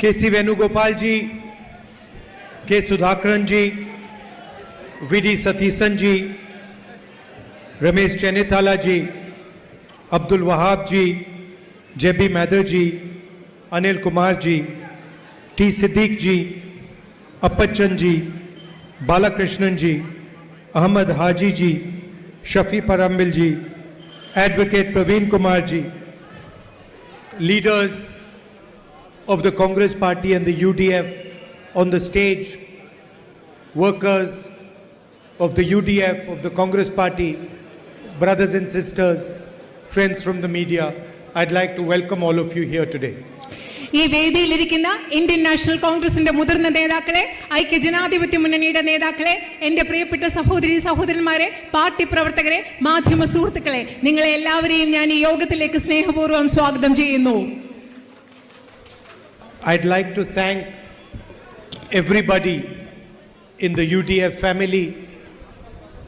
के C Venugopal ji, K Sudhakaran ji, V D Satheesan ji, Ramesh Chennithala ji, Abdul Wahab ji, Jebi Mather ji, Anil Kumar ji, T Siddique ji Appachan ji, Balakrishnan ji, Ahmed Haji ji, Shafi Parambil ji, advocate Praveen Kumar ji leaders of the Congress party and the UDF on the stage, workers of the UDF, of the Congress party, brothers and sisters, friends from the media, I'd like to welcome all of you here today. ഈ വേദിയിലിരിക്കുന്ന Indian national കോൺഗ്രസിന്റെ മുതിർന്ന നേതാക്കളെ ഐക്യ ജനാധിപത്യ മുന്നണിയുടെ നേതാക്കളെ എന്റെ പ്രിയപ്പെട്ട സഹോദരി സഹോദരന്മാരെ പാർട്ടി പ്രവർത്തകരെ മാധ്യമ സുഹൃത്തുക്കളെ നിങ്ങളെ എല്ലാവരെയും ഞാൻ ഈ യോഗത്തിലേക്ക് സ്നേഹപൂർവം സ്വാഗതം ചെയ്യുന്നു I'd like to thank everybody in the UDF family,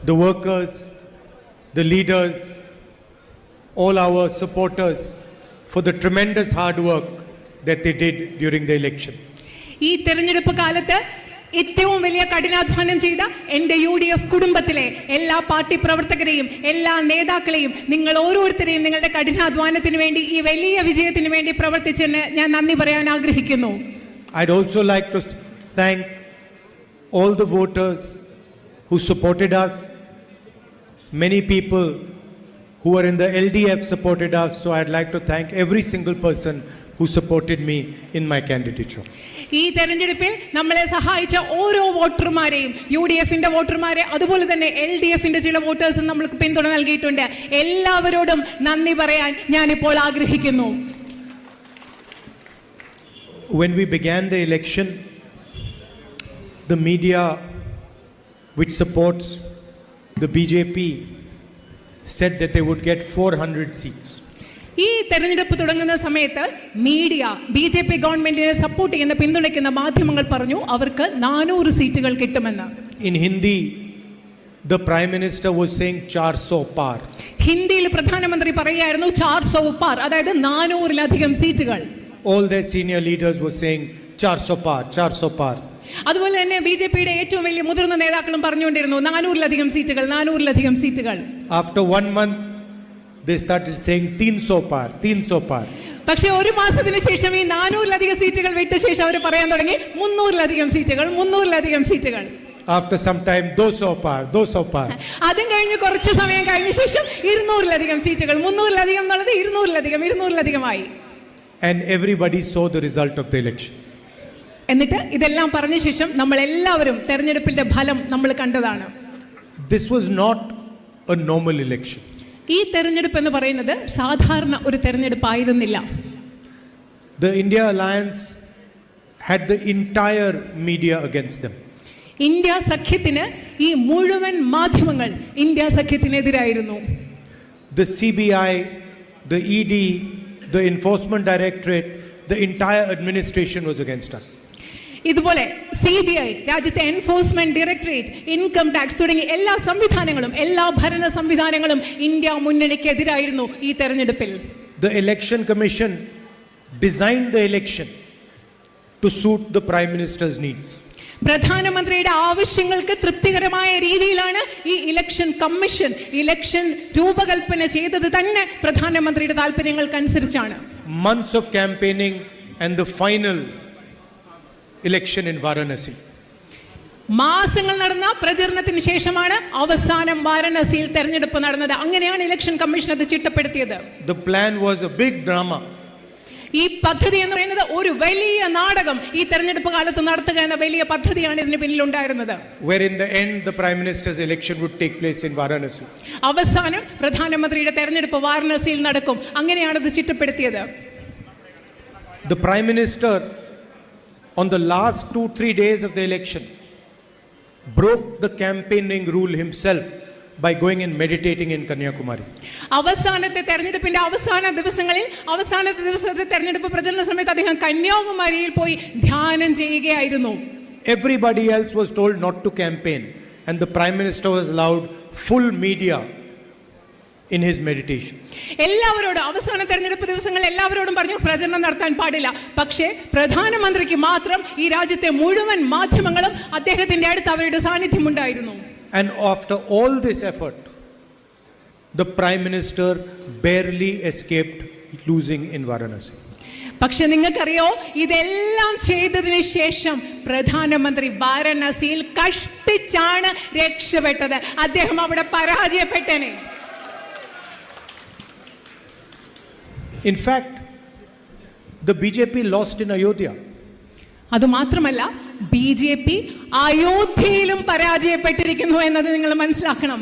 the workers, the leaders, all our supporters for the tremendous hard work that they did during the election. ഈ തെരഞ്ഞെടുപ്പ് കാലത്ത് ഏറ്റവും വലിയ കഠിനാധ്വാനം ചെയ്ത എന്റെ യു ഡി എഫ് കുടുംബത്തിലെ എല്ലാ പാർട്ടി പ്രവർത്തകരെയും എല്ലാ നേതാക്കളെയും നിങ്ങൾ ഓരോരുത്തരെയും നിങ്ങളുടെ കഠിനാധ്വാനത്തിന് വേണ്ടി ഈ വലിയ വിജയത്തിന് വേണ്ടി പ്രവർത്തിച്ചതിന് ഞാൻ നന്ദി പറയാൻ ആഗ്രഹിക്കുന്നു I'd also like to thank all the voters who supported us. Many people who are in the LDF supported us, so I'd like to thank every single person who supported me in my candidature. ഈ തെരഞ്ഞെടുപ്പിൽ നമ്മളെ സഹായിച്ച ഓരോ വോട്ടർമാരെയും U D എഫിന്റെ വോട്ടർമാരെ അതുപോലെ തന്നെ L D എഫിന്റെ ചില വോട്ടേഴ്സും നമ്മൾക്ക് പിന്തുണ നൽകിയിട്ടുണ്ട് എല്ലാവരോടും നന്ദി പറയാൻ ഞാനിപ്പോൾ ആഗ്രഹിക്കുന്നു When we began the election, the media, which supports the BJP, said that they would get 400 seats. ഈ തെരഞ്ഞെടുപ്പ് തുടങ്ങുന്ന സമയത്ത് മീഡിയ ബി ജെ പി ഗവൺമെന്റിനെ സപ്പോർട്ട് ചെയ്യുന്ന പിന്തുണയ്ക്കുന്ന മാധ്യമങ്ങൾ പറഞ്ഞു അവർക്ക് നാനൂറ് സീറ്റുകൾ കിട്ടുമെന്ന്. In Hindi the prime minister was saying ചാർ സോ പാർ ഹിന്ദിയിൽ പ്രധാനമന്ത്രി പറയുകയായിരുന്നു ചാർ സോ പാർ അതായത് നാനൂറിലധികം സീറ്റുകൾ. All the senior leaders was saying ചാർ സോ പാർ ചാർ സോ പാർ അതുപോലെ തന്നെ ബി ജെ പിയുടെ ഏറ്റവും വലിയ മുതിർന്ന നേതാക്കളും പറഞ്ഞുകൊണ്ടിരുന്നു നാനൂറിലധികം സീറ്റുകൾ നാനൂറിലധികം സീറ്റുകൾ. After one month, they started saying 300 par, 300 par. പക്ഷെ ഒരു മാസത്തിന് ശേഷം ഈ നാനൂറിലധികം സീറ്റുകൾ വിട്ട ശേഷം അവർ പറയാൻ തുടങ്ങി മുന്നൂറിലധികം സീറ്റുകൾ മുന്നൂറിലധികം സീറ്റുകൾ After some time, 200 par, 200 par. അതും കഴിഞ്ഞ് കുറച്ച് സമയം കഴിഞ്ഞ ശേഷം ഇരുന്നൂറിലധികം സീറ്റുകൾ മുന്നൂറിലധികം എന്നുള്ളത് ഇരുന്നൂറിലധികം ഇരുന്നൂറിലധികമായി And everybody saw the result of the election. എന്നിട്ട് ഇതെല്ലാം പറഞ്ഞ ശേഷം നമ്മൾ എല്ലാവരും തെരഞ്ഞെടുപ്പിന്റെ ഫലം നമ്മൾ കണ്ടതാണ് This was not a normal election. ഈ തെരഞ്ഞെടുപ്പ് എന്ന് പറയുന്നത് സാധാരണ ഒരു തെരഞ്ഞെടുപ്പായിരുന്നില്ല the India alliance had the entire media against them. India സഖ്യത്തിന് ഈ മുഴുവൻ മാധ്യമങ്ങൾ ഇന്ത്യ സഖ്യത്തിനെതിരായിരുന്നു The CBI, the ED, the Enforcement Directorate, the entire administration was against us. ഇതുപോലെ സി ബി ഐ രാജ്യത്തെ എൻഫോഴ്സ്മെന്റ് ഡയറക്ടറേറ്റ് ഇൻകം ടാക്സ് തുടങ്ങിയ എല്ലാ സംവിധാനങ്ങളും എല്ലാ ഭരണ സംവിധാനങ്ങളും ഇന്ത്യ മുന്നണിക്കെതിരായിരുന്നു ഈ തെരഞ്ഞെടുപ്പിൽ. The election commission design the election to suit the prime minister's needs പ്രധാനമന്ത്രിയുടെ ആവശ്യങ്ങൾക്ക് തൃപ്തികരമായ രീതിയിലാണ് ഈ ഇലക്ഷൻ കമ്മീഷൻ ഇലക്ഷൻ രൂപകൽപ്പന ചെയ്തത് തന്നെ പ്രധാനമന്ത്രിയുടെ താല്പര്യങ്ങൾക്കനുസരിച്ചാണ്. Months of campaigning and the final election in Varanasi. മാസങ്ങൾ നടന്ന പ്രചരണത്തിന് ശേഷമാണ് അവസാനം വാരണസിയിൽ തെരഞ്ഞെടുപ്പ് നടന്നത് അങ്ങനെയാണ് ഇലക്ഷൻ കമ്മീഷൻ അത് ചിട്ടപ്പെടുത്തിയത് The plan was a big drama. ഈ പദ്ധതി എന്ന് പറയുന്നത് ഒരു വലിയ നാടകം ഈ തെരഞ്ഞെടുപ്പ് കാലത്ത് നടത്തുക എന്ന വലിയ പദ്ധതിയാണ് ഇതിന് പിന്നിലുണ്ടായിരുന്നത് where in the end the prime minister's election would take place in Varanasi. അവസാനം പ്രധാനമന്ത്രിയുടെ തെരഞ്ഞെടുപ്പ് വാരണസിയിൽ നടക്കും അങ്ങനെയാണ് ഇത് ചിട്ടപ്പെടുത്തിയത് The prime minister, on the last two, three days of the election, broke the campaigning rule himself by going and meditating in Kanyakumari. അവസാനത്തെ തെരഞ്ഞെടുപ്പിന്റെ അവസാന ദിവസങ്ങളിൽ അവസാനത്തെ ദിവസത്തെ തെരഞ്ഞെടുപ്പ് പ്രചരണ സമയത്ത് അദ്ദേഹം കന്യാകുമാരിയിൽ പോയി ധ്യാനം ചെയ്യുകയായിരുന്നു Everybody else was told not to campaign, and the prime minister was allowed full media in his meditation. എല്ലാവരോടും അവസാന തെരഞ്ഞെടുപ്പ് ദിവസങ്ങളിൽ എല്ലാവരോടും പറഞ്ഞു പ്രചരണം നടത്താൻ പാടില്ല പക്ഷേ പ്രധാനമന്ത്രിക്ക് മാത്രം ഈ രാജ്യത്തെ മുഴുവൻ മാധ്യമങ്ങളും അദ്ദേഹത്തിന്റെ അടുത്ത് അവരുടെ സാന്നിധ്യം ഉണ്ടായിരുന്നു And after all this effort, the Prime Minister barely escaped losing in Varanasi. പക്ഷെ നിങ്ങൾക്കറിയോ ഇതെല്ലാം ചെയ്തതിന് ശേഷം പ്രധാനമന്ത്രി വാരണാസിയിൽ കഷ്ടിച്ചാണ് രക്ഷപ്പെട്ടത് അദ്ദേഹം അവിടെ പരാജയപ്പെട്ടനെ In fact, the BJP lost in Ayodhya. അതുമാത്രമല്ല ബി ജെ പി അയോധ്യയിലും പരാജയപ്പെട്ടിരിക്കുന്നു എന്നത് നിങ്ങൾ മനസ്സിലാക്കണം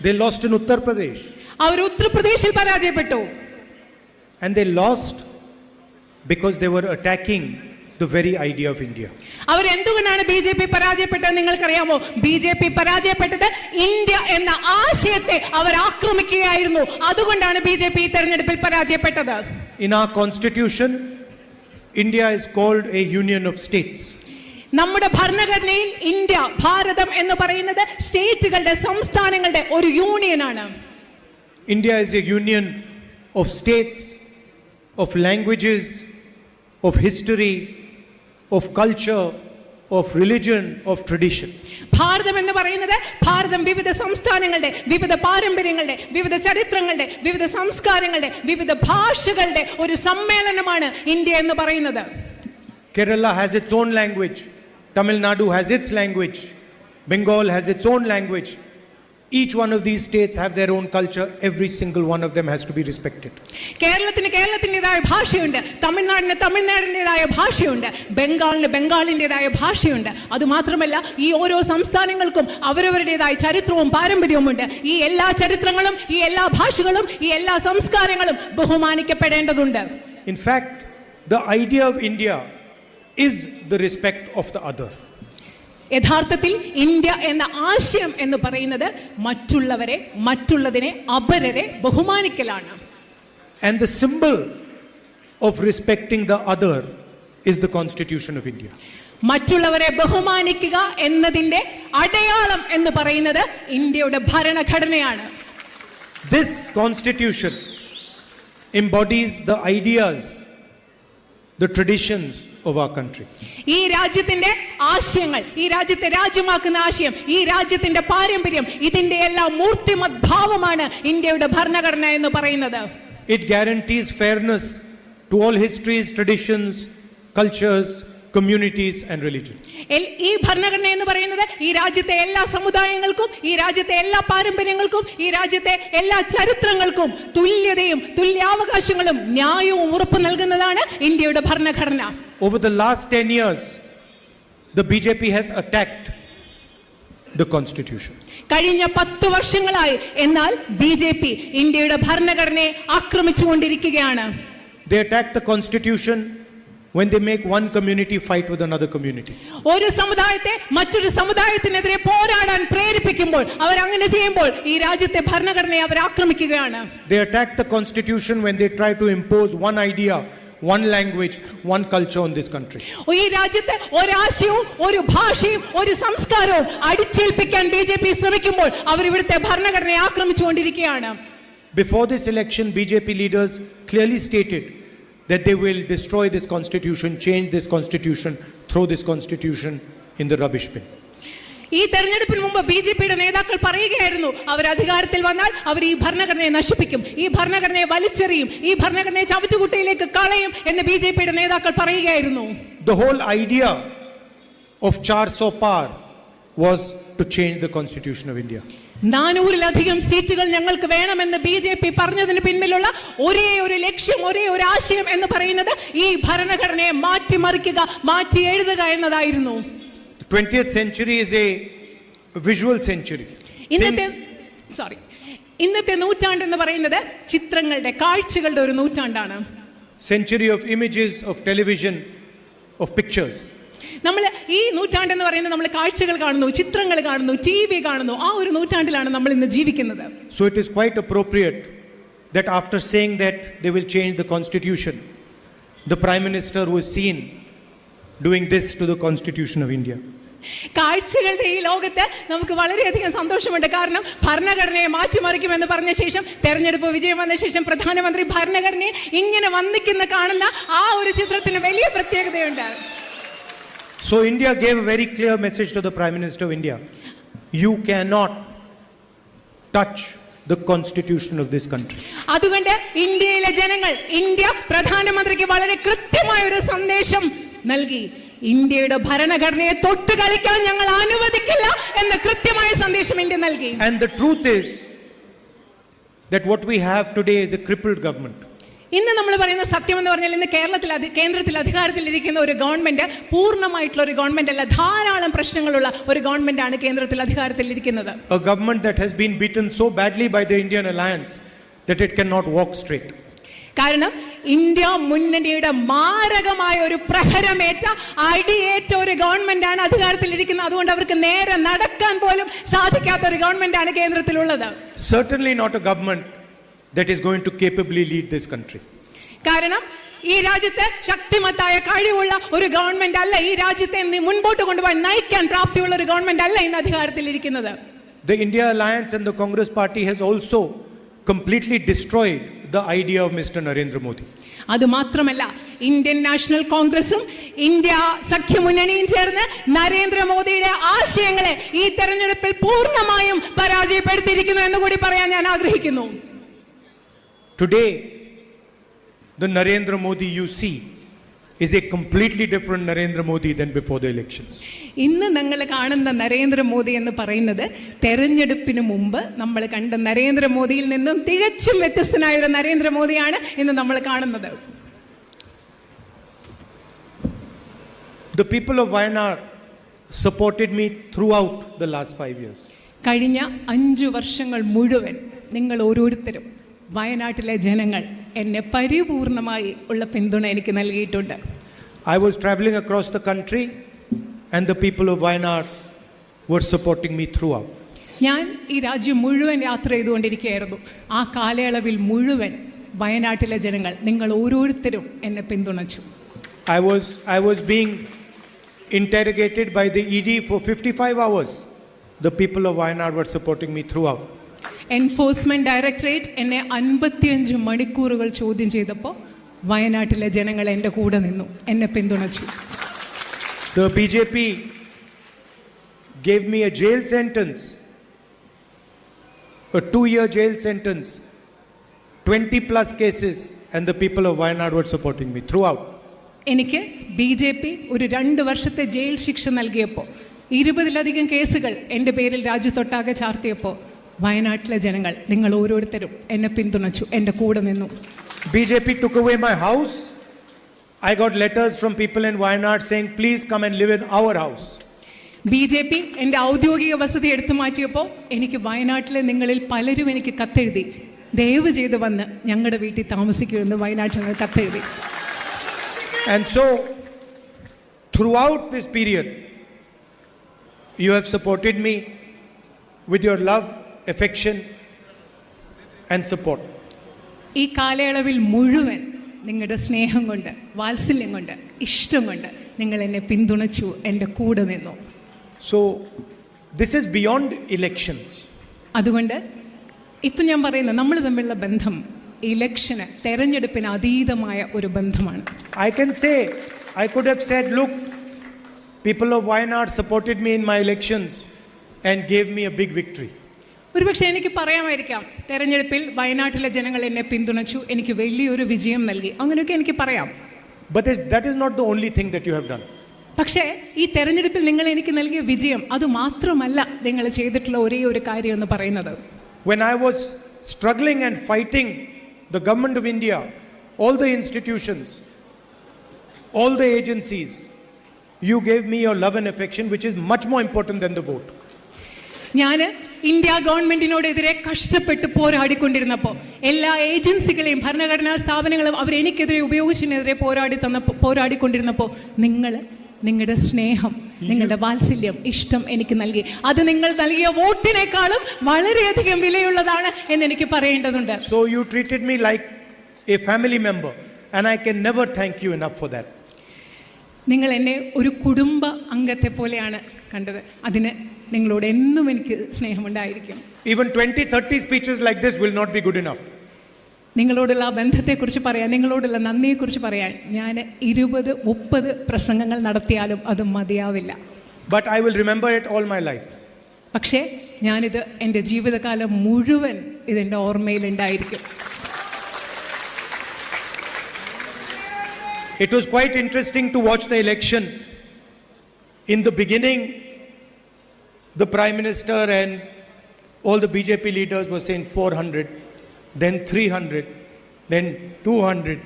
They lost in Uttar Pradesh. അവർ ഉത്തർപ്രദേശിൽ പരാജയപ്പെട്ടു And they lost because they were attacking the very idea of India. അവരെന്തുകൊണ്ടാണ് ബി ജെ പി പരാജയപ്പെട്ടത് നിങ്ങൾക്കറിയാമോ ബി ജെ പി പരാജയപ്പെട്ടത് ഇന്ത്യ എന്ന ആശയത്തെ അവർ ആക്രമിക്കുകയായിരുന്നു അതുകൊണ്ടാണ് ബി ജെ പി തെരഞ്ഞെടുപ്പിൽ പരാജയപ്പെട്ടത് In our constitution, India is called a union of states. നമ്മുടെ ഭരണഘടനയിൽ ഇന്ത്യ ഭാരതം എന്ന് പറയുന്നത് സ്റ്റേറ്റുകളുടെ സംസ്ഥാനങ്ങളുടെ ഒരു യൂണിയൻ ആണ് India is a union of states of languages of history, of culture, of religion, of tradition. ഭാരതം എന്ന് പറയുന്നത് ഭാരതം വിവിധ സംസ്ഥാനങ്ങളുടെ വിവിധ പാരമ്പര്യങ്ങളുടെ വിവിധ ചരിത്രങ്ങളുടെ വിവിധ സംസ്കാരങ്ങളുടെ വിവിധ ഭാഷകളുടെ ഒരു സമ്മേളനമാണ് ഇന്ത്യ എന്ന് പറയുന്നത് Kerala has its own language, Tamil Nadu has its language, Bengal has its own language. Each one of these states have their own culture. Every single one of them has to be respected. കേരളത്തിന് കേരളത്തിൻ്റെതായ ഭാഷയുണ്ട് തമിഴ്നാടിന് തമിഴ്നാടിൻ്റെതായ ഭാഷയുണ്ട് ബംഗാളിന് ബംഗാളിൻ്റെതായ ഭാഷയുണ്ട് അതുമാത്രമല്ല ഈ ഓരോ സംസ്ഥാനങ്ങൾക്കും അവരവരുടേതായ ചരിത്രവും പാരമ്പര്യവുമുണ്ട് ഈ എല്ലാ ചരിത്രങ്ങളും ഈ എല്ലാ ഭാഷകളും ഈ എല്ലാ സംസ്കാരങ്ങളും ബഹുമാനിക്കപ്പെടേണ്ടതുണ്ട് In fact, the idea of India is the respect of the other. യഥാർത്ഥത്തിൽ ഇന്ത്യ എന്ന ആശയം എന്ന് പറയുന്നത് മറ്റുള്ളവരെ മറ്റുള്ളതിനെ അപരരെ ബഹുമാനിക്കലാണ്. And the symbol of respecting the other is the Constitution of India മറ്റുള്ളവരെ ബഹുമാനിക്കുക എന്നതിന്റെ അടയാളം എന്ന് പറയുന്നത് ഇന്ത്യയുടെ ഭരണഘടനയാണ്. This Constitution embodies the ideas, the traditions of our country. ഈ രാജ്യത്തിന്റെ ആശയങ്ങൾ ഈ രാജ്യത്തെ രാജ്യമാക്കുന്ന ആശയം ഈ രാജ്യത്തിന്റെ പാരമ്പര്യം ഇതിന്റെ എല്ലാം മൂർത്തിമത് ഭാവമാണ് ഇന്ത്യയുടെ ഭരണഘടന എന്ന് പറയുന്നത് It guarantees fairness to all histories, traditions, cultures, communities, and religion ഈ ഭരണഘടന എന്ന് പറയുന്നത് ഈ രാജ്യത്തെ എല്ലാ സമുദായങ്ങൾക്കും ഈ രാജ്യത്തെ എല്ലാ പാരമ്പര്യങ്ങൾക്കും ഈ രാജ്യത്തെ എല്ലാ ചരിത്രങ്ങൾക്കും തുല്യതയും തുല്യാവകാശങ്ങളും ന്യായവും ഉറപ്പു നൽകുന്നതാണ് ഇന്ത്യയുടെ ഭരണഘടന. Over the last ten years the B J P has attacked the constitution കഴിഞ്ഞ പത്ത് വർഷങ്ങളായി എന്നാൽ ബി ജെ പി ഇന്ത്യയുടെ ഭരണഘടനയെ ആക്രമിച്ചുകൊണ്ടിരിക്കുകയാണ്. The attack the Constitution when they make one community fight with another community. ഒരു സമുദായത്തെ മറ്റൊരു സമുദായത്തിനെതിരെ പോരാടാൻ പ്രേരിപ്പിക്കുമ്പോൾ അവർ അങ്ങനെ ചെയ്യുമ്പോൾ ഈ രാജ്യത്തെ ഭരണഘടനയെ അവർ ആക്രമിക്കുകയാണ് They attack the Constitution when they try to impose one idea, one language, one culture on this country. ഈ രാജ്യത്ത് ഒരാശയവും ഒരു ഭാഷയും ഒരു സംസ്കാരവും അടിച്ചേൽപ്പിക്കാൻ ബി ജെ പി ശ്രമിക്കുമ്പോൾ അവർ ഇവിടുത്തെ ഭരണഘടനയെ ആക്രമിച്ചുകൊണ്ടിരിക്കുകയാണ് Before this election, BJP leaders clearly stated that they will destroy this constitution, change this constitution, throw this constitution in the rubbish bin. ഈ തെരഞ്ഞെടുപ്പിന് മുമ്പ് ബി ജെ പിയുടെ നേതാക്കൾ പറയുകയായിരുന്നു അവർ അധികാരത്തിൽ വന്നാൽ അവർ ഈ ഭരണഘടനയെ നശിപ്പിക്കും ഈ ഭരണഘടനയെ വലിച്ചെറിയും ഈ ഭരണഘടനയെ ചവറ്റുകുട്ടയിലേക്ക് കളയും എന്ന് ബി ജെ പിയുടെ നേതാക്കൾ പറയുകയായിരുന്നു The whole idea of Char So Par was to change the constitution of India. നാനൂറിലധികം സീറ്റുകൾ ഞങ്ങൾക്ക് വേണമെന്ന് ബി ജെ പി പറഞ്ഞതിന് പിന്നിലുള്ള ഒരേ ഒരു ലക്ഷ്യം ഒരേ ഒരു ആശയം എന്ന് പറയുന്നത് ഈ ഭരണഘടനയെ മാറ്റിമറിക്കുക മാറ്റി എഴുതുക എന്നതായിരുന്നു 20th century is a visual century. ഇന്നത്തെ സോറി ഇന്നത്തെ നൂറ്റാണ്ട് എന്ന് പറയുന്നത് ചിത്രങ്ങളുടെ കാഴ്ചകളുടെ ഒരു നൂറ്റാണ്ടാണ് century of images of television of pictures. നമ്മൾ ഈ നൂറ്റാണ്ടെന്ന് പറയുന്നത് നമ്മൾ കാഴ്ചകൾ കാണുന്നു ചിത്രങ്ങൾ കാണുന്നു ടി വി കാണുന്നു. ആ ഒരു നൂറ്റാണ്ടിലാണ് നമ്മൾ ഇന്ന് ജീവിക്കുന്നത്. So it is quite appropriate that after saying that they will change the constitution, the Prime Minister was seen doing this to the constitution of India കാഴ്ചകളുടെ ഈ ലോകത്ത് നമുക്ക് വളരെയധികം സന്തോഷമുണ്ട്. കാരണം ഭരണഘടനയെ മാറ്റിമറിക്കുമെന്ന് പറഞ്ഞ ശേഷം തെരഞ്ഞെടുപ്പ് വിജയം വന്ന ശേഷം പ്രധാനമന്ത്രി ഭരണഘടനയെ ഇങ്ങനെ വന്നിക്കുന്ന കാണുന്ന ആ ഒരു ചിത്രത്തിന് വലിയ പ്രത്യേകതയുണ്ട്. So India gave a very clear message to the Prime Minister of India. You cannot touch the constitution of this country. അതുകൊണ്ട് ഇന്ത്യയിലെ ജനങ്ങൾ ഇന്ത്യ പ്രധാനമന്ത്രിക്ക് വളരെ കൃത്യമായ ഒരു സന്ദേശം നൽകി ഇന്ത്യയുടെ ഭരണഘടനയെ തൊട്ട് കളിക്കാൻ ഞങ്ങൾ അനുവദിക്കില്ല എന്ന കൃത്യമായ സന്ദേശം ഇന്ത്യ നൽകി And the truth is that what we have today is a crippled government. ഇന്ന് നമ്മൾ പറയുന്ന സത്യം എന്ന് പറഞ്ഞാൽ ഇന്ന് കേരളത്തിൽ അധി- കേന്ദ്രത്തിൽ അധികാരത്തിലിരിക്കുന്ന ഒരു ഗവൺമെന്റ് പൂർണമായിട്ടുള്ള ഒരു ഗവൺമെന്റ് അല്ല. ധാരാളം പ്രശ്നങ്ങളുള്ള ഒരു ഗവൺമെന്റ് ആണ് കേന്ദ്രത്തിൽ അധികാരത്തിലിരിക്കുന്നത്. A government that has been beaten so badly by the Indian alliance that it cannot walk straight. കാരണം ഇന്ത്യ മുന്നണിയുടെ മാരകമായ ഒരു പ്രഹരമേറ്റ അടിയേറ്റ ഒരു ഗവൺമെന്റ് ആണ് അധികാരത്തിലിരിക്കുന്നത്. അതുകൊണ്ട് അവർക്ക് നേരെ നടക്കാൻ പോലും സാധിക്കാത്ത ഒരു ഗവൺമെന്റ് ആണ് കേന്ദ്രത്തിലുള്ളത്. Certainly not a government that is going to capably lead this country. കാരണം ഈ രാജ്യത്ത് ശക്തിമത്തായ കഴിവുള്ള ഒരു ഗവൺമെന്റ് അല്ല ഈ രാജ്യത്തെ മുൻപോട്ട് കൊണ്ടുപോകാൻ നയിക്കാൻ പ്രാപ്തിയുള്ള ഒരു ഗവൺമെന്റ് അല്ല ഇന്ന് അധികാരത്തിലിരിക്കുന്നത് The India Alliance and the Congress Party has also completely destroyed the idea of Mr. Narendra Modi. അത് മാത്രമല്ല ഇന്ത്യൻ നാഷണൽ കോൺഗ്രസും ഇന്ത്യ സഖ്യമുന്നണിയും ചേർന്ന് നരേന്ദ്രമോദിയുടെ ആശയങ്ങളെ ഈ തെരഞ്ഞെടുപ്പിൽ പൂർണമായും പരാജയപ്പെടുത്തിയിരിക്കുന്നു എന്ന് കൂടി പറയാൻ ഞാൻ ആഗ്രഹിക്കുന്നു Today, the Narendra Modi you see is a completely different Narendra Modi than before the elections. ഇന്ന് നിങ്ങൾ കാണുന്ന നരേന്ദ്രമോദി എന്ന് പറയുന്നത് തെരഞ്ഞെടുപ്പിന് മുമ്പ് നമ്മൾ കണ്ട നരേന്ദ്രമോദിയിൽ നിന്നും തികച്ചും വ്യത്യസ്തനായ ഒരു നരേന്ദ്രമോദിയാണ് ഇന്ന് നമ്മൾ കാണുന്നത് The people of Wayanad supported me throughout the last five years. കഴിഞ്ഞ അഞ്ചു വർഷങ്ങൾ മുഴുവൻ നിങ്ങൾ ഓരോരുത്തരും വയനാട്ടിലെ ജനങ്ങൾ എന്നെ പരിപൂർണമായി ഉള്ള പിന്തുണ എനിക്ക് നൽകിയിട്ടുണ്ട് I was traveling across the country, and the people of Wayanad were supporting me throughout. ഞാൻ ഈ രാജ്യം മുഴുവൻ യാത്ര ചെയ്തുകൊണ്ടിരിക്കുകയായിരുന്നു ആ കാലയളവിൽ മുഴുവൻ വയനാട്ടിലെ ജനങ്ങൾ നിങ്ങൾ ഓരോരുത്തരും എന്നെ പിന്തുണച്ചു I was, I was being interrogated by the ED for 55 hours. The people of Wayanad were supporting me throughout. Enforcement directorate എന്നെ അൻപത്തിയഞ്ച് മണിക്കൂറുകൾ ചോദ്യം ചെയ്തപ്പോൾ വയനാട്ടിലെ ജനങ്ങൾ എന്റെ കൂടെ നിന്നു എന്നെ പിന്തുണച്ചു The BJP gave me a jail sentence, a two year jail sentence, 20 plus cases, and the people of Wayanad were supporting me throughout. എനിക്ക് ബി ജെ പി ഒരു രണ്ട് വർഷത്തെ ജയിൽ ശിക്ഷ നൽകിയപ്പോൾ ഇരുപതിലധികം കേസുകൾ എന്റെ പേരിൽ രാജ്യത്തൊട്ടാകെ ചാർത്തിയപ്പോൾ വയനാട്ടിലെ ജനങ്ങൾ നിങ്ങൾ ഓരോരുത്തരും എന്നെ പിന്തുണച്ചു എൻ്റെ കൂടെ നിന്നു BJP took away my house. I got letters from people in Wayanad saying, please come and live in our house. B J P എൻ്റെ ഔദ്യോഗിക വസതി എടുത്തു മാറ്റിയപ്പോൾ എനിക്ക് വയനാട്ടിലെ നിങ്ങളിൽ പലരും എനിക്ക് കത്തെഴുതി ദയവ് ചെയ്ത് വന്ന് ഞങ്ങളുടെ വീട്ടിൽ താമസിക്കൂ എന്ന് വയനാട്ടിൽ നിന്ന് കത്തെഴുതി And so, throughout this period, you have supported me with your love, affection, and support. ഈ കാലയളവിൽ മുഴുവൻ നിങ്ങളുടെ സ്നേഹം കൊണ്ട് വാത്സല്യം കൊണ്ട് ഇഷ്ടം കൊണ്ട് നിങ്ങൾ എന്നെ പിന്തുണച്ചു എൻ്റെ കൂടെ നിന്നു So, this is beyond elections. അതുകൊണ്ട് ഇപ്പം ഞാൻ പറയുന്നത് നമ്മൾ തമ്മിലുള്ള ബന്ധം ഇലക്ഷന് തെരഞ്ഞെടുപ്പിന് അതീതമായ ഒരു ബന്ധമാണ് I can say, I could have said, look, people of Wayanad supported me in my elections and gave me a big victory. ഒരുപക്ഷെ എനിക്ക് പറയാമായിരിക്കാം തെരഞ്ഞെടുപ്പിൽ വയനാട്ടിലെ ജനങ്ങൾ എന്നെ പിന്തുണച്ചു എനിക്ക് വലിയൊരു വിജയം നൽകി അങ്ങനെയൊക്കെ എനിക്ക് പറയാം But that is not the only thing that you have done. പക്ഷേ ഈ തെരഞ്ഞെടുപ്പിൽ നിങ്ങൾ എനിക്ക് നൽകിയ വിജയം അത് മാത്രമല്ല നിങ്ങൾ ചെയ്തിട്ടുള്ള ഒരേ ഒരു കാര്യം എന്ന് പറയുന്നത് When I was struggling and fighting the government of India, all the institutions, all the agencies, you gave me your love and affection, which is much more important than the vote. ഞാൻ India ഗവൺമെന്റിനോടെതിരെ കഷ്ടപ്പെട്ട് പോരാടിക്കൊണ്ടിരുന്നപ്പോൾ എല്ലാ ഏജൻസികളെയും ഭരണഘടനാ സ്ഥാപനങ്ങളും അവർ എനിക്കെതിരെ ഉപയോഗിച്ചതിനെതിരെ പോരാടി തന്ന പോരാടിക്കൊണ്ടിരുന്നപ്പോൾ നിങ്ങൾ നിങ്ങളുടെ സ്നേഹം നിങ്ങളുടെ വാത്സല്യം ഇഷ്ടം എനിക്ക് നൽകി. അത് നിങ്ങൾ നൽകിയ വോട്ടിനേക്കാളും വളരെയധികം വിലയുള്ളതാണ് എന്ന് എനിക്ക് പറയേണ്ടതുണ്ട്. So you treated me like a family member and I can never thank you enough for that നിങ്ങൾ എന്നെ ഒരു കുടുംബ അംഗത്തെ പോലെയാണ് കണ്ടത്. അതിന് നിങ്ങളോട് എന്നും എനിക്ക് സ്നേഹമുണ്ടായിരിക്കും. Even twenty thirty speeches like this will not be good enough നിങ്ങളോടുള്ള ആ ബന്ധത്തെക്കുറിച്ച് പറയാൻ നിങ്ങളോടുള്ള നന്ദിയെക്കുറിച്ച് പറയാൻ ഞാൻ ഇരുപത് മുപ്പത് പ്രസംഗങ്ങൾ നടത്തിയാലും അത് മതിയാവില്ല. But I will remember it all my life പക്ഷേ ഞാനിത് എന്റെ ജീവിതകാലം മുഴുവൻ ഇതെന്റെ ഓർമ്മയിലുണ്ടായിരിക്കും. It was quite interesting to watch the election in the beginning, the Prime Minister and all the BJP leaders were saying 400, then 300, then 200.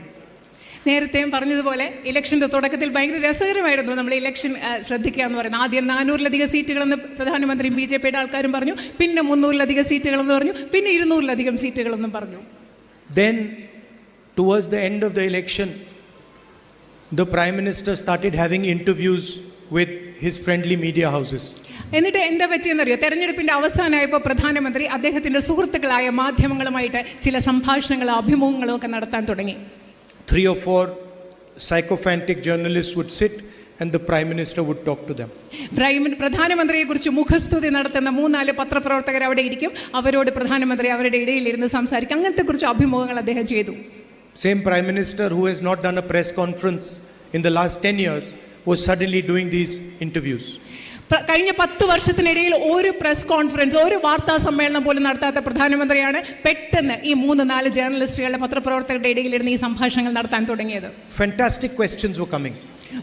നേരത്തെയും പറഞ്ഞതുപോലെ ഇലക്ഷൻ്റെ തുടക്കത്തിൽ ഭയങ്കര രസകരമായിരുന്നു നമ്മൾ ഇലക്ഷൻ ആ, ശ്രദ്ധിക്കുക എന്ന് പറയുന്നത് ആദ്യം നാനൂറിലധികം സീറ്റുകളെന്ന് പ്രധാനമന്ത്രിയും ബി ജെ പിയുടെ ആൾക്കാരും പറഞ്ഞു പിന്നെ മുന്നൂറിലധികം സീറ്റുകളെന്ന് പറഞ്ഞു പിന്നെ ഇരുന്നൂറിലധികം സീറ്റുകളെന്നും പറഞ്ഞു Then, towards the end of the election, the Prime Minister started having interviews with his friendly media houses. എന്നിട്ട് എന്താ പറ്റിയെന്നറിയോ തെരഞ്ഞെടുപ്പിന്റെ അവസാനമായപ്പോൾ പ്രധാനമന്ത്രി അദ്ദേഹത്തിന്റെ സുഹൃത്തുക്കളായ മാധ്യമങ്ങളുമായിട്ട് ചില സംഭാഷണങ്ങളും അഭിമുഖങ്ങളും ഒക്കെ നടത്താൻ തുടങ്ങി Three or four sycophantic journalists would sit and the Prime Minister would talk to them. Prime പ്രധാനമന്ത്രിയെക്കുറിച്ച് മുഖസ്തുതി നടത്തുന്ന മൂന്നാല് പത്രപ്രവർത്തകർ അവിടെ ഇരിക്കും അവരോട് പ്രധാനമന്ത്രി അവരുടെ ഇടയിലിരുന്ന് സംസാരിക്കും അങ്ങനത്തെ കുറിച്ച് അഭിമുഖങ്ങൾ അദ്ദേഹം ചെയ്തു Same Prime Minister who has not done a press conference in the last 10 years was suddenly doing these interviews. പ്ര- കഴിഞ്ഞ പത്ത് വർഷത്തിനിടയിൽ ഒരു പ്രസ് കോൺഫറൻസ് ഒരു വാർത്താ സമ്മേളനം പോലും നടത്താത്ത പ്രധാനമന്ത്രിയാണ് പെട്ടെന്ന് ഈ മൂന്ന് നാല് ജേർണലിസ്റ്റുകളുടെ പത്രപ്രവർത്തകരുടെ ഇടയിലിരുന്ന് ഈ സംഭാഷണങ്ങൾ നടത്താൻ തുടങ്ങിയത് Fantastic questions were coming.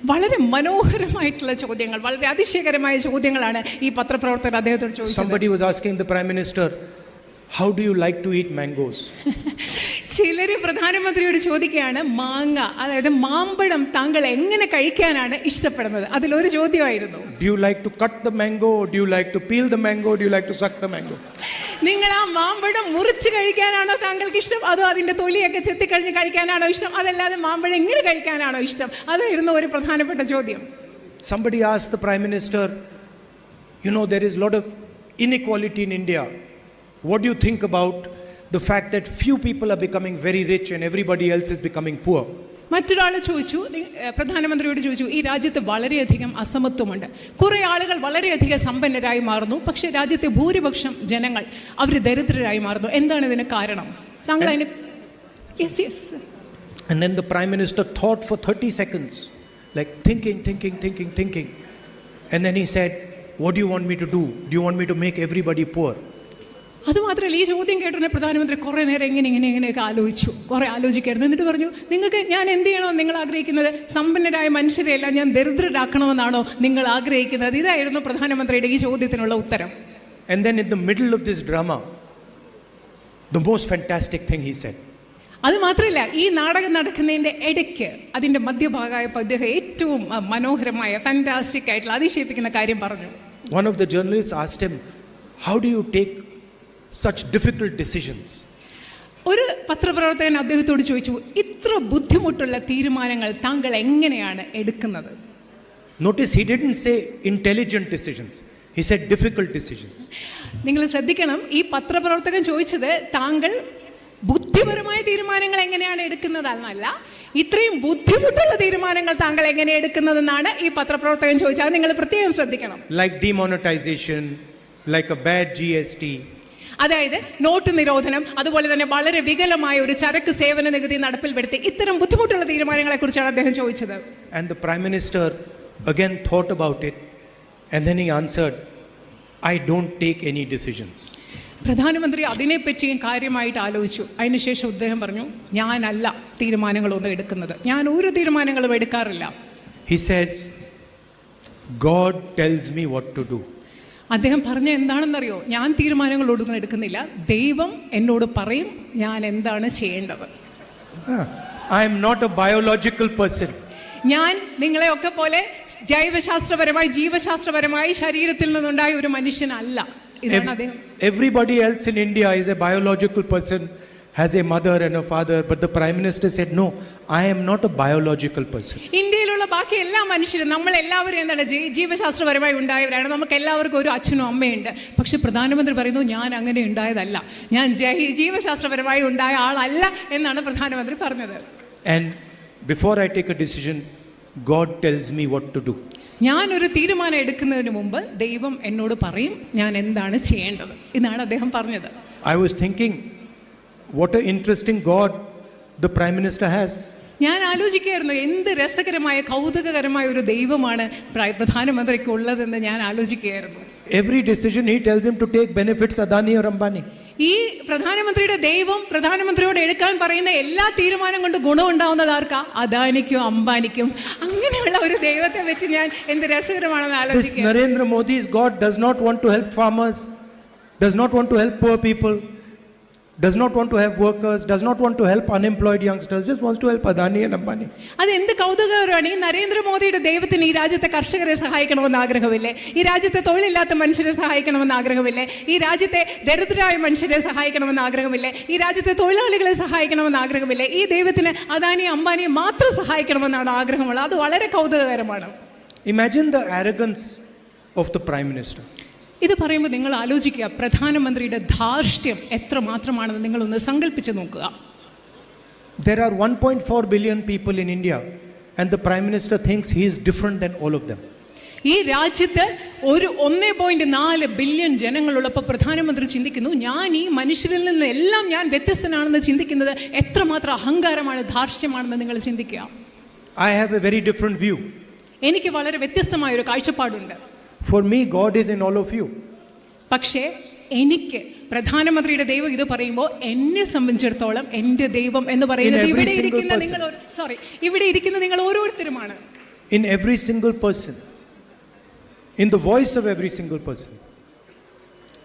വളരെ മനോഹരമായിട്ടുള്ള ചോദ്യങ്ങൾ വളരെ അതിശയകരമായ ചോദ്യങ്ങളാണ് ഈ പത്രപ്രവർത്തകർ അദ്ദേഹത്തോട് ചോദിച്ചത് Somebody was asking the Prime Minister, How do you like to eat mangoes? ചിലര് പ്രധാനമന്ത്രിയോട് ചോദിക്കുകയാണ് മാങ്ങ അതായത് മാമ്പഴം താങ്കൾ എങ്ങനെ കഴിക്കാനാണ് ഇഷ്ടപ്പെടുന്നത് അതിലൊരു ചോദ്യമായിരുന്നു Do you like to cut the mango, or do you like to peel the mango, or do you like to suck the mango? നിങ്ങൾ ആ മാമ്പഴം മുറിച്ച് കഴിക്കാനാണോ താങ്കൾക്ക് ഇഷ്ടം അതോ അതിന്റെ തൊലിയൊക്കെ ചെത്തിക്കഴിഞ്ഞ് കഴിക്കാനാണോ ഇഷ്ടം അതല്ലാതെ മാമ്പഴം എങ്ങനെ കഴിക്കാനാണോ ഇഷ്ടം അതായിരുന്നു ഒരു പ്രധാനപ്പെട്ട ചോദ്യം Somebody asked the Prime Minister, You know, there is a lot of inequality in India. What do you think about the fact that few people are becoming very rich and everybody else is becoming poor? മറ്റൊരാൾ ചോദിച്ചു നി- ഏഹ് പ്രധാനമന്ത്രിയോട് ചോദിച്ചു ഈ രാജ്യത്ത് വളരെയധികം അസമത്വമുണ്ട് കുറേ ആളുകൾ വളരെയധികം സമ്പന്നരായി മാറുന്നു പക്ഷേ രാജ്യത്തെ ഭൂരിപക്ഷം ജനങ്ങൾ അവർ ദരിദ്രരായി മാറുന്നു എന്താണ് ഇതിന് കാരണം താങ്കൾ അതിന് yes yes And then the Prime Minister thought for 30 seconds, like thinking, thinking, thinking, thinking. And then he said, What do you want me to do? Do you want me to make everybody poor? അതുമാത്രമല്ല ഈ ചോദ്യം കേട്ടുടനെ പ്രധാനമന്ത്രി കുറേ നേരം ഇങ്ങനെ ഇങ്ങനെ ഇങ്ങനെയൊക്കെ ആലോചിച്ചു. കുറേ ആലോചിക്കായിരുന്നു. എന്നിട്ട് പറഞ്ഞു നിങ്ങൾക്ക് ഞാൻ എന്ത് ചെയ്യണോ നിങ്ങൾ ആഗ്രഹിക്കുന്നത്? സമ്പന്നരായ മനുഷ്യരെയെല്ലാം ഞാൻ ദരിദ്രരാക്കണമെന്നാണോ നിങ്ങൾ ആഗ്രഹിക്കുന്നത്? ഇതായിരുന്നു പ്രധാനമന്ത്രിയുടെ ഈ ചോദ്യത്തിനുള്ള ഉത്തരം. And then in the middle of this drama, the most fantastic thing he said. അത് മാത്രമല്ല ഈ നാടകം നടക്കുന്നതിന്റെ ഇടയ്ക്ക് അതിന്റെ മധ്യഭാഗമായപ്പോൾ അദ്ദേഹം ഏറ്റവും മനോഹരമായ ഫാന്റാസ്റ്റിക് ആയിട്ടുള്ള അതിശയിപ്പിക്കുന്ന കാര്യം പറഞ്ഞു. Of the journalists asked him, How do you take such difficult decisions? ഒരു പത്രപ്രവർത്തകൻ അദ്ദേഹത്തോട് ചോദിച്ചു ഇത്ര ബുദ്ധിമുട്ടുള്ള തീരുമാനങ്ങൾ താങ്കൾ എങ്ങനെയാണ് എടുക്കുന്നത് Notice he didn't say intelligent decisions, he said difficult decisions. നിങ്ങൾ ശ്രദ്ധിക്കണം ഈ പത്രപ്രവർത്തകൻ ചോദിച്ചത് താങ്കൾ ബുദ്ധിപരമായ തീരുമാനങ്ങൾ എങ്ങനെയാണ് എടുക്കുന്നതെന്നല്ല ഇത്രയും ബുദ്ധിമുട്ടുള്ള തീരുമാനങ്ങൾ താങ്കൾ എങ്ങനെ എടുക്കുന്നതെന്നാണ് ഈ പത്രപ്രവർത്തകൻ ചോദിച്ചത് അത് നിങ്ങൾ പ്രത്യേകം ശ്രദ്ധിക്കണം Like demonetization, like a bad GST, അതായത് നോട്ട് നിരോധനം അതുപോലെ തന്നെ വളരെ വികലമായ ഒരു ചരക്ക് സേവന നികുതി നടപ്പിൽ വരുത്തി ഇത്തരം ബുദ്ധിമുട്ടുള്ള തീരുമാനങ്ങളെ കുറിച്ചാണ് അദ്ദേഹം ചോദിച്ചത് And the Prime Minister again thought about it and then he answered, I don't take any decisions. പ്രധാനമന്ത്രി അതിനെപ്പറ്റിയും കാര്യമായിട്ട് ആലോചിച്ചു അതിനുശേഷം അദ്ദേഹം പറഞ്ഞു ഞാനല്ല തീരുമാനങ്ങളൊന്നും എടുക്കുന്നത് ഞാൻ ഒരു തീരുമാനങ്ങളും എടുക്കാറില്ല He said, God tells me what to do. അദ്ദേഹം പറഞ്ഞ എന്താണെന്നറിയോ ഞാൻ തീരുമാനങ്ങളൊന്നും എടുക്കുന്നില്ല ദൈവം എന്നോട് പറയും ഞാൻ എന്താണ് ചെയ്യേണ്ടത് Ah, I am not a biological person. ഞാൻ നിങ്ങളെയൊക്കെ പോലെ ജൈവശാസ്ത്രപരമായി ജീവശാസ്ത്രപരമായി ശരീരത്തിൽ നിന്നുണ്ടായ ഒരു മനുഷ്യനല്ല ഇതാണ് Ev- അദ്ദേഹം everybody else in India is a biological person, has a mother and a father, but the Prime Minister said, No, I am not a biological person. ഇന്ത്യയിലുള്ള ബാക്കി എല്ലാ മനുഷ്യരും നമ്മളെല്ലാവരും എന്താണ് ജീവശാസ്ത്രപരമായി ഉണ്ടായവരാണ്. നമുക്ക് എല്ലാവർക്കും ഒരു അച്ഛനും അമ്മയുണ്ട് പക്ഷെ പ്രധാനമന്ത്രി പറയുന്നു ഞാൻ അങ്ങനെ ഉണ്ടായതല്ല. ഞാൻ ജീവശാസ്ത്രപരമായി ഉണ്ടായ ആളല്ല എന്നാണ് പ്രധാനമന്ത്രി പറഞ്ഞത്. Before I take a decision God tells me me to do ഞാൻ ഒരു തീരുമാനം എടുക്കുന്നതിന് മുമ്പ് ദൈവം എന്നോട് പറയും ഞാൻ എന്താണ് ചെയ്യേണ്ടത്? എന്നാണ് അദ്ദേഹം പറഞ്ഞത്. I was thinking what a interesting God the prime minister has. ഞാൻ ആലോചിക്കുകയായിരുന്നു എന്ത് രസകരമായ കൗതുകകരമായ ഒരു ദൈവമാണ് പ്ര- പ്രധാനമന്ത്രിക്ക് ഉള്ളതെന്ന് ഞാൻ ആലോചിക്കുകയായിരുന്നു. Every decision he tells him to take benefits Adani or Ambani ഈ പ്രധാനമന്ത്രിയുടെ ദൈവം പ്രധാനമന്ത്രിയോട് എടുക്കാൻ പറയുന്ന എല്ലാ തീരുമാനം കൊണ്ട് ഗുണമുണ്ടാവുന്നത് ആർക്കാ? അദാനിക്കും അംബാനിക്കും. അങ്ങനെയുള്ള ഒരു ദൈവത്തെ വെച്ച് ഞാൻ എന്ത് രസകരമാണെന്ന് ആലോചിക്കുന്നത് Narendra Narendra God does not not to help farmers does not not to help poor people does not want to have workers, does not want to help unemployed youngsters, just wants to help Adani and Ambani. അത് എന്ത് കൗതുകകരമാണ് ഈ നരേന്ദ്രമോദിയുടെ ദൈവത്തിന് ഈ രാജ്യത്തെ കർഷകരെ സഹായിക്കണമെന്ന് ആഗ്രഹമില്ലേ ഈ രാജ്യത്തെ തൊഴിലില്ലാത്ത മനുഷ്യരെ സഹായിക്കണമെന്ന് ആഗ്രഹമില്ലേ ഈ രാജ്യത്തെ ദരിദ്രരായ മനുഷ്യരെ സഹായിക്കണമെന്ന് ആഗ്രഹമില്ലേ ഈ രാജ്യത്തെ തൊഴിലാളികളെ സഹായിക്കണമെന്ന് ആഗ്രഹമില്ലേ ഈ ദൈവത്തിന് അദാനി അംബാനിയെ മാത്രം സഹായിക്കണമെന്നാണ് ആഗ്രഹമുള്ളത് അത് വളരെ കൗതുകകരമാണ് Imagine the arrogance of the Prime Minister. ഇത് പറയുമ്പോൾ നിങ്ങൾ ആലോചിക്കുക പ്രധാനമന്ത്രിയുടെ ധാർഷ്ട്യം എത്ര മാത്രമാണെന്ന് നിങ്ങളൊന്ന് സങ്കല്പിച്ച് നോക്കുക There are 1.4 billion people in India, and the Prime Minister thinks he is different than all of them. ഈ രാജ്യത്ത് ഒരു ഒന്നേ പോയിന്റ് നാല് ബില്യൺ ജനങ്ങളുള്ളപ്പോൾ പ്രധാനമന്ത്രി ചിന്തിക്കുന്നു ഞാൻ ഈ മനുഷ്യരിൽ നിന്ന് എല്ലാം ഞാൻ വ്യത്യസ്തനാണെന്ന് ചിന്തിക്കുന്നത് എത്രമാത്രം അഹങ്കാരമാണ് ധാർഷ്ട്യമാണെന്ന് നിങ്ങൾ ചിന്തിക്കുക I have a very different view. എനിക്ക് വളരെ വ്യത്യസ്തമായ ഒരു കാഴ്ചപ്പാടുണ്ട് For me God is in all of you പക്ഷേ എനിക്ക് പ്രധാനമന്ത്രിയുടെ ദൈവം ഇത് പറയുമ്പോൾ എന്നെ സംബന്ധിച്ചിടത്തോളം എന്റെ ദൈവം എന്ന് പറയുന്നത് ഇവിടെ ഇരിക്കുന്ന. നിങ്ങൾ സോറി ഇവിടെ ഇരിക്കുന്ന നിങ്ങൾ ഓരോരുത്തരുമാണ്. In every single person in the voice of every single person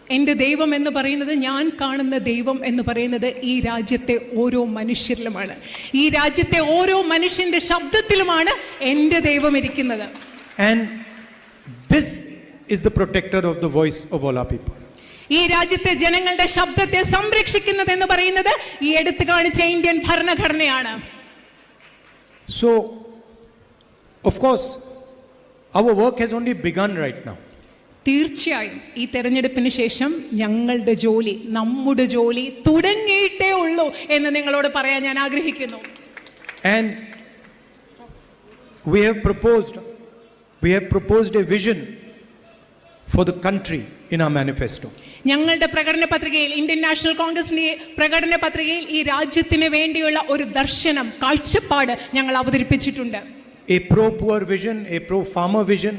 എന്റെ ദൈവം എന്ന് പറയുന്നത് ഞാൻ കാണുന്ന ദൈവം എന്ന് പറയുന്നത് ഈ രാജ്യത്തെ ഓരോ മനുഷ്യരിലുമാണ്. ഈ രാജ്യത്തെ ഓരോ മനുഷ്യന്റെ ശബ്ദത്തിലുമാണ് എന്റെ ദൈവം ഇരിക്കുന്നത്. And this is the protector of the voice of all our people. ഈ രാജ്യത്തെ ജനങ്ങളുടെ ശബ്ദത്തെ സംരക്ഷിക്കുന്നത് എന്ന് പറയുന്നത് ഈ എടുത്തു കാണിച്ച Indian ഭരണഘടനയാണ് So, of course, our work has only begun right now. തീർച്ചയായും ഈ തെരഞ്ഞെടുപ്പിന് ശേഷം ഞങ്ങളുടെ ജോലി നമ്മുടെ ജോലി തുടങ്ങിയിട്ടേ ഉള്ളൂ എന്ന് നിങ്ങളോട് പറയാൻ ഞാൻ ആഗ്രഹിക്കുന്നു And we have proposed, we have proposed a vision for the country in our manifesto. ഞങ്ങളുടെ പ്രകടന പത്രികയിൽ ഇന്ത്യൻ നാഷണൽ കോൺഗ്രസിന്റെ പ്രകടന പത്രികയിൽ ഈ രാജ്യത്തിന് വേണ്ടിയുള്ള ഒരു ദർശനം കാഴ്ചപ്പാട് ഞങ്ങൾ അവതരിപ്പിച്ചിട്ടുണ്ട് A pro poor vision, a pro farmer vision,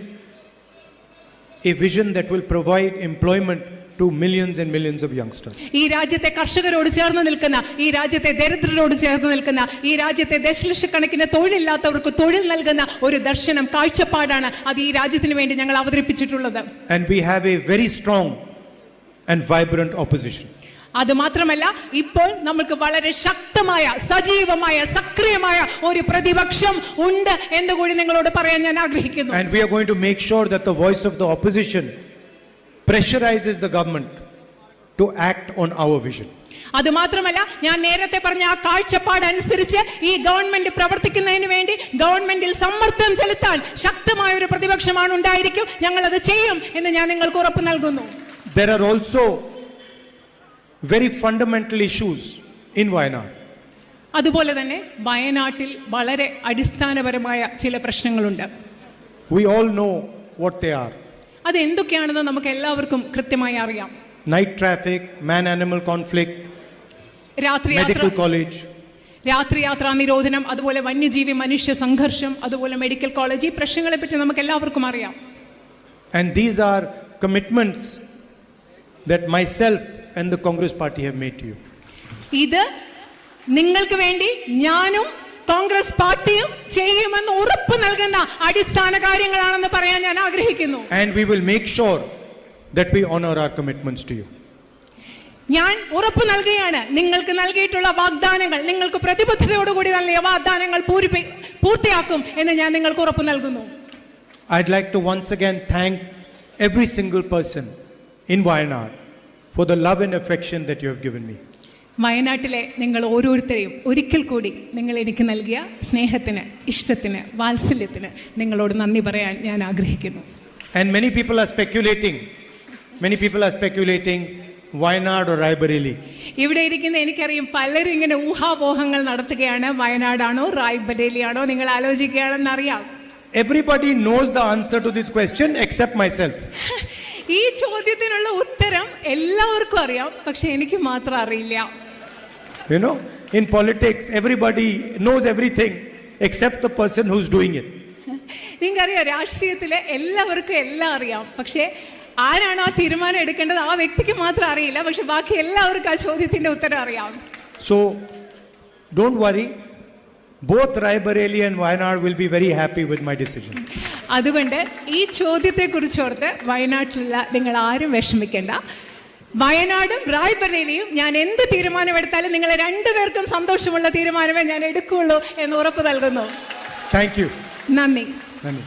a vision that will provide employment to millions and millions of youngsters. ഈ രാജ്യത്തെ കർഷകരോട് ചേർന്ന് നിൽക്കുന്ന ഈ രാജ്യത്തെ ദരിദ്രരോട് ചേർന്ന് നിൽക്കുന്ന ഈ രാജ്യത്തെ ദശലക്ഷക്കണക്കിന് തൊഴിലില്ലാത്തവർക്ക് തൊഴിൽ നൽകുന്ന ഒരു ദർശനം കാഴ്ചപ്പാടാണ് അത് ഈ രാജ്യത്തിന് വേണ്ടി ഞങ്ങൾ അവതരിപ്പിച്ചിട്ടുള്ളത് And we have a very strong and vibrant opposition. അത് മാത്രമല്ല ഇപ്പോൾ നമുക്ക് വളരെ ശക്തമായ സജീവമായ സക്രിയമായ ഒരു പ്രതിപക്ഷം ഉണ്ട് എന്ന് കൂടി നിങ്ങളോട് പറയാൻ ഞാൻ ആഗ്രഹിക്കുന്നു And we are going to make sure that the voice of the opposition pressurizes the government to act on our vision. അത് മാത്രമല്ല ഞാൻ നേരത്തെ പറഞ്ഞ ആ കാഴ്ചപ്പാട് അനുസരിച്ച് ഈ ഗവൺമെന്റ് പ്രവർത്തിക്കുന്നതിന് വേണ്ടി ഗവൺമെന്റിൽ സമ്മർദ്ദം ചെലുത്താൻ ശക്തമായ ഒരു പ്രതിപക്ഷമാണ് ഉണ്ടായിരിക്കും ഞങ്ങൾ അത് ചെയ്യും എന്ന് ഞാൻ നിങ്ങൾക്ക് ഉറപ്പ് നൽകുന്നു There are also very fundamental issues in Wayanad. അതുപോലെ തന്നെ വയനാട്ടിൽ വളരെ അടിസ്ഥാനപരമായ ചില പ്രശ്നങ്ങളുണ്ട് We all know what they are അത് എന്തൊക്കെയാണെന്ന് നമുക്ക് എല്ലാവർക്കും കൃത്യമായി അറിയാം. Night traffic man animal conflict രാത്രി medical college. രാത്രി യാത്രാ നിരോധനം അതുപോലെ വന്യജീവി മനുഷ്യ സംഘർഷം അതുപോലെ മെഡിക്കൽ കോളേജ് ഈ പ്രശ്നങ്ങളെ പറ്റി നമുക്ക് എല്ലാവർക്കും അറിയാം. And these are commitments that myself and the Congress party have made to you ഇത് നിങ്ങൾക്ക് വേണ്ടി ഞാനും കോൺഗ്രസ് പാർട്ടിയും ചെയ്യുമെന്ന് ഉറപ്പ് നൽകുന്ന അടിസ്ഥാന കാര്യങ്ങളാണെന്ന് പറയാൻ ഞാൻ ആഗ്രഹിക്കുന്നു And we will make sure that we honor our commitments to you. ഞാൻ ഉറപ്പ് നൽകുകയാണ് നിങ്ങൾക്ക് നൽകിയിട്ടുള്ള വാഗ്ദാനങ്ങൾ നിങ്ങൾക്ക് പ്രതിബദ്ധതയോടുകൂടി നൽകിയ വാഗ്ദാനങ്ങൾ പൂർത്തിയാക്കും എന്ന് ഞാൻ നിങ്ങൾക്ക് ഉറപ്പ് നൽകുന്നു I'd like to once again thank every single person in Wayanad for the love and affection that you have given me. വയനാട്ടിലെ നിങ്ങൾ ഓരോരുത്തരെയും ഒരിക്കൽ കൂടി നിങ്ങൾ എനിക്ക് നൽകിയ സ്നേഹത്തിന് ഇഷ്ടത്തിന് വാത്സല്യത്തിന് നിങ്ങളോട് നന്ദി പറയാൻ ഞാൻ ആഗ്രഹിക്കുന്നു and many people are speculating many people are speculating Wayanad or Raebareli. ഇവിടെ ഇരിക്കുന്ന എനിക്കറിയും പലരും ഇങ്ങനെ ഊഹാപോഹങ്ങൾ നടത്തുകയാണ് വയനാടാണോ റായ്ബരേലിയാണോ നിങ്ങൾ ആലോചിക്കുകയാണെന്ന് അറിയാം everybody knows the answer to this question except myself. ഈ ചോദ്യത്തിനുള്ള ഉത്തരം എല്ലാവർക്കും അറിയാം പക്ഷെ എനിക്ക് മാത്രം അറിയില്ല You know, in politics, everybody knows everything except the person who's doing it. നിങ്ങൾക്കറിയാം രാഷ്ട്രീയത്തിലെ എല്ലാവർക്കും എല്ലാം അറിയാം പക്ഷേ ആരാണ് ആ തീരുമാനം എടുക്കേണ്ടത് ആ വ്യക്തിക്ക് മാത്രം അറിയില്ല പക്ഷെ ബാക്കി എല്ലാവർക്കും ആ ചോദ്യത്തിന്റെ ഉത്തരം അറിയാം So, don't worry. Both raibareli and Wayanad will be very happy with my decision. അതുകൊണ്ട് ഈ ചോദ്യത്തെ കുറിച്ചോർത്ത് വയനാട്ടിലുള്ള നിങ്ങൾ ആരും വിഷമിക്കേണ്ട വയനാടും റായ്ബറേലിയും ഞാൻ എന്ത് തീരുമാനമെടുത്താലും നിങ്ങളെ രണ്ടുപേർക്കും സന്തോഷമുള്ള തീരുമാനമേ ഞാൻ എടുക്കുള്ളൂ എന്ന് ഉറപ്പ് നൽകുന്നു താങ്ക് യു നന്ദി Nani.